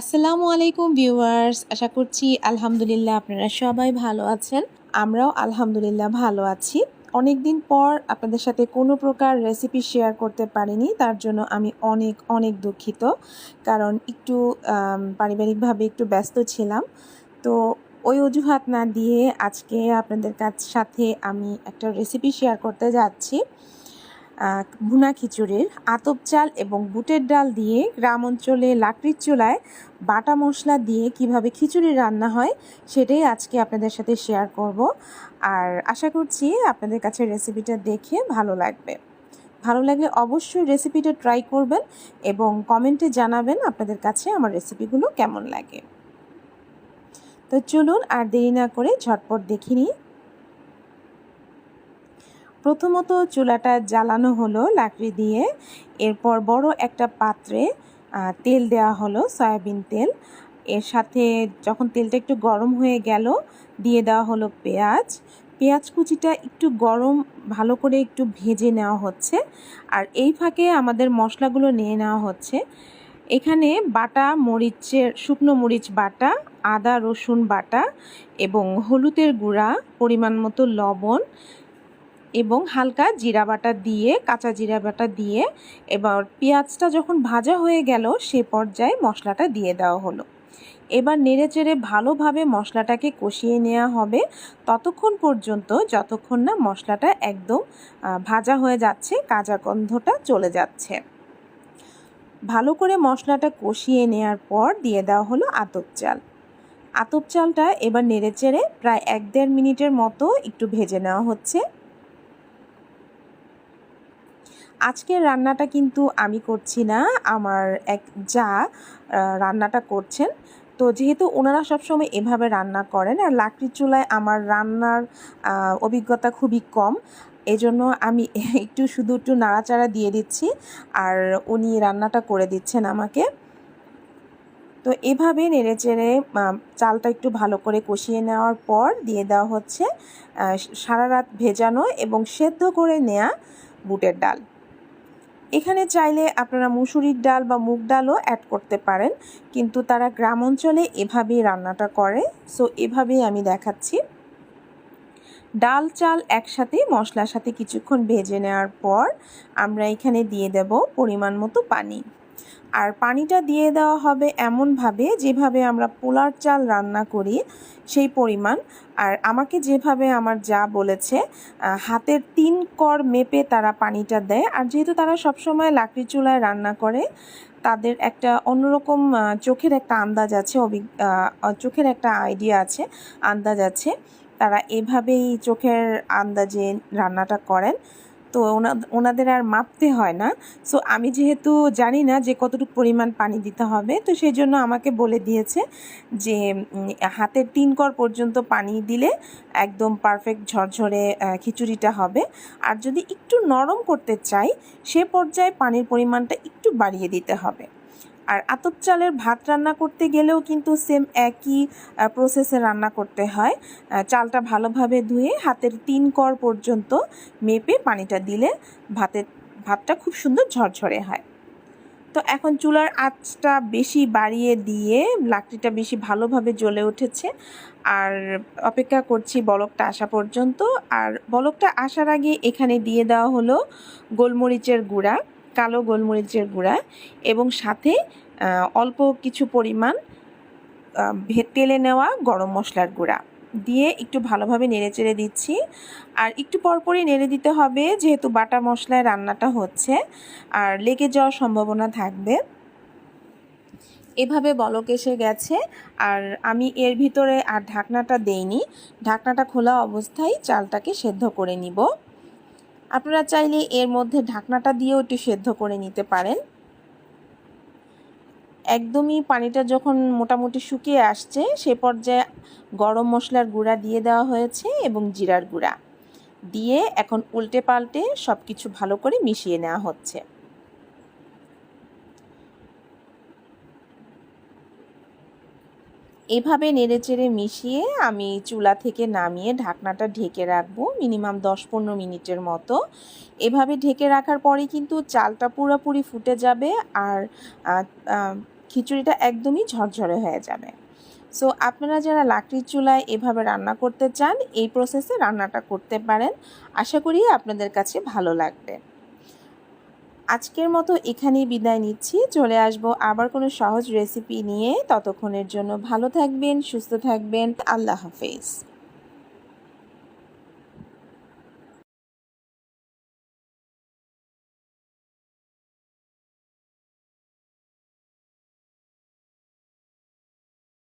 আসসালামু আলাইকুম ভিউয়ার্স, আশা করছি আলহামদুলিল্লাহ আপনারা সবাই ভালো আছেন। আমরাও আলহামদুলিল্লাহ ভালো আছি। অনেক দিন পর আপনাদের সাথে কোনো প্রকার রেসিপি শেয়ার করতে পারিনি, তার জন্য আমি অনেক অনেক দুঃখিত। কারণ একটু পারিবারিকভাবে একটু ব্যস্ত ছিলাম। তো ওই অজুহাত না দিয়ে আজকে আপনাদের কাছ, সাথে আমি একটা রেসিপি শেয়ার করতে যাচ্ছি। ভুনা খিচুড়ির আতপ চাল এবং বুটের ডাল দিয়ে গ্রাম অঞ্চলে লাকড়ির চুলায় বাটা মশলা দিয়ে কীভাবে খিচুড়ি রান্না হয়, সেটাই আজকে আপনাদের সাথে শেয়ার করব। আর আশা করছি আপনাদের কাছে রেসিপিটা দেখে ভালো লাগবে। ভালো লাগলে অবশ্যই রেসিপিটা ট্রাই করবেন এবং কমেন্টে জানাবেন আপনাদের কাছে আমার রেসিপিগুলো কেমন লাগে। তো চলুন আর দেরি না করে ঝটপট দেখে নিই প্রথমত চুলাটা জ্বালানো হলো লাকড়ি দিয়ে। এরপর বড় একটা পাত্রে তেল দেওয়া হলো, সয়াবিন তেল। এর সাথে যখন তেলটা একটু গরম হয়ে গেল, দিয়ে দেওয়া হলো পেঁয়াজ। পেঁয়াজ কুচিটা একটু গরম, ভালো করে একটু ভেজে নেওয়া হচ্ছে। আর এই ফাঁকে আমাদের মশলাগুলো নিয়ে নেওয়া হচ্ছে। এখানে বাটা, মরিচের, শুকনো মরিচ বাটা, আদা, রসুন বাটা এবং হলুদের গুঁড়া, পরিমাণ মতো লবণ এবং হালকা জিরা বাটা দিয়ে, কাঁচা জিরা বাটা দিয়ে এবার পেঁয়াজটা যখন ভাজা হয়ে গেল, সে পর্যায়ে মশলাটা দিয়ে দেওয়া হলো। এবার নেড়েচেড়ে ভালোভাবে মশলাটাকে কষিয়ে নেওয়া হবে। ততক্ষণ পর্যন্ত, যতক্ষণ না মশলাটা একদম ভাজা হয়ে যাচ্ছে, কাঁচা গন্ধটা চলে যাচ্ছে। ভালো করে মশলাটা কষিয়ে নেওয়ার পর দিয়ে দেওয়া হলো আতপ চাল। আতপ চালটা এবার নেড়েচেড়ে প্রায় এক দেড় মিনিটের মতো একটু ভেজে নেওয়া হচ্ছে। আজকের রান্নাটা কিন্তু আমি করছি না, আমার এক যা রান্নাটা করছেন। তো যেহেতু ওনারা সবসময় এভাবে রান্না করেন, আর লাকড়ির চুলায় আমার রান্নার অভিজ্ঞতা খুবই কম, এজন্য আমি একটু শুধু একটু নাড়াচাড়া দিয়ে দিচ্ছি, আর উনি রান্নাটা করে দিচ্ছেন আমাকে। তো এভাবে নেড়েচেড়ে চালটা একটু ভালো করে কষিয়ে নেওয়ার পর দিয়ে দেওয়া হচ্ছে সারা রাত ভেজানো এবং সেদ্ধ করে নেওয়া বুটের ডাল। এখানে চাইলে আপনারা মুসুরির ডাল বা মুগ ডালও অ্যাড করতে পারেন, কিন্তু তারা গ্রাম অঞ্চলে এভাবেই রান্নাটা করে। সো এভাবেই আমি দেখাচ্ছি। ডাল, চাল একসাথে মশলার সাথে কিছুক্ষণ ভেজে নেওয়ার পর আমরা এখানে দিয়ে দেব পরিমাণ মতো পানি। আর পানিটা দিয়ে দেওয়া হবে এমনভাবে যেভাবে আমরা পোলার চাল রান্না করি সেই পরিমাণ। আর আমাকে যেভাবে আমার যা বলেছে হাতের তিন কর মেপে তারা পানিটা দেয়। আর যেহেতু তারা সবসময় লাকড়ি চুলায় রান্না করে তাদের একটা অন্যরকম চোখের একটা আন্দাজ আছে আহ, চোখের একটা আইডিয়া আছে আন্দাজ আছে। তারা এভাবেই চোখের আন্দাজে রান্নাটা করেন। তো ওনা- ওনাদের আর মাপতে হয় না। সো আমি যেহেতু জানি না যে কতটুকু পরিমাণ পানি দিতে হবে, তো সেই জন্য আমাকে বলে দিয়েছে যে হাতের তিন কর পর্যন্ত পানি দিলে একদম পারফেক্ট ঝরঝরে খিচুড়িটা হবে। আর যদি একটু নরম করতে চাই, সে পর্যায়ে পানির পরিমাণটা একটু বাড়িয়ে দিতে হবে। আর আতপ চালের ভাত রান্না করতে গেলেও কিন্তু সেম একই প্রসেসে রান্না করতে হয়। চালটা ভালোভাবে ধুয়ে হাতের তিন কর পর্যন্ত মেপে পানিটা দিলে ভাতের, ভাতটা খুব সুন্দর ঝরঝরে হয়। তো এখন চুলার আঁচটা বেশি বাড়িয়ে দিয়ে লাকড়িটা বেশি ভালোভাবে জ্বলে উঠেছে। আর অপেক্ষা করছি বলকটা আসা পর্যন্ত। আর বলকটা আসার আগে এখানে দিয়ে দেওয়া হলো গোলমরিচের গুঁড়া। কালো গোলমরিচের গুঁড়া এবং সাথে অল্প কিছু পরিমাণ তেলে নেওয়া গরম মশলার গুঁড়া। দিয়ে একটু ভালোভাবে নেড়ে চেড়ে দিচ্ছি। আর একটু পরপরই নেড়ে দিতে হবে, যেহেতু বাটা মশলায় রান্নাটা হচ্ছে আর লেগে যাওয়ার সম্ভাবনা থাকবে। এভাবে বলক এসে গেছে। আর আমি এর ভিতরে আর ঢাকনাটা দেইনি। ঢাকনাটা খোলা অবস্থায় চালটাকে সেদ্ধ করে নিব। আপনারা চাইলে এর মধ্যে ঢাকনাটা দিয়েও একটু সেদ্ধ করে নিতে পারেন। একদমই পানিটা যখন মোটামুটি শুকিয়ে আসছে, সে পর্যায়ে গরম মশলার গুঁড়া দিয়ে দেওয়া হয়েছে এবং জিরার গুঁড়া। দিয়ে এখন উল্টে পাল্টে সব কিছু ভালো করে মিশিয়ে নেওয়া হচ্ছে। এভাবে নেড়েচেড়ে মিশিয়ে আমি চুলা থেকে নামিয়ে ঢাকনাটা ঢেকে রাখব মিনিমাম দশ পনেরো মিনিটের মতো। এভাবে ঢেকে রাখার পরে কিন্তু চালটা পুরোপুরি ফুটে যাবে আর খিচুড়িটা একদমই ঝরঝরে হয়ে যাবে। সো আপনারা যারা লাকড়ির চুলায় এভাবে রান্না করতে চান, এই প্রসেসে রান্নাটা করতে পারেন। আশা করি আপনাদের কাছে ভালো লাগবে। আজকের মতো এখানেই বিদায় নিচ্ছি। চলে আসব আবার কোনো সহজ রেসিপি নিয়ে। ততক্ষণের জন্য ভালো থাকবেন, সুস্থ থাকবেন। আল্লাহ হাফেজ।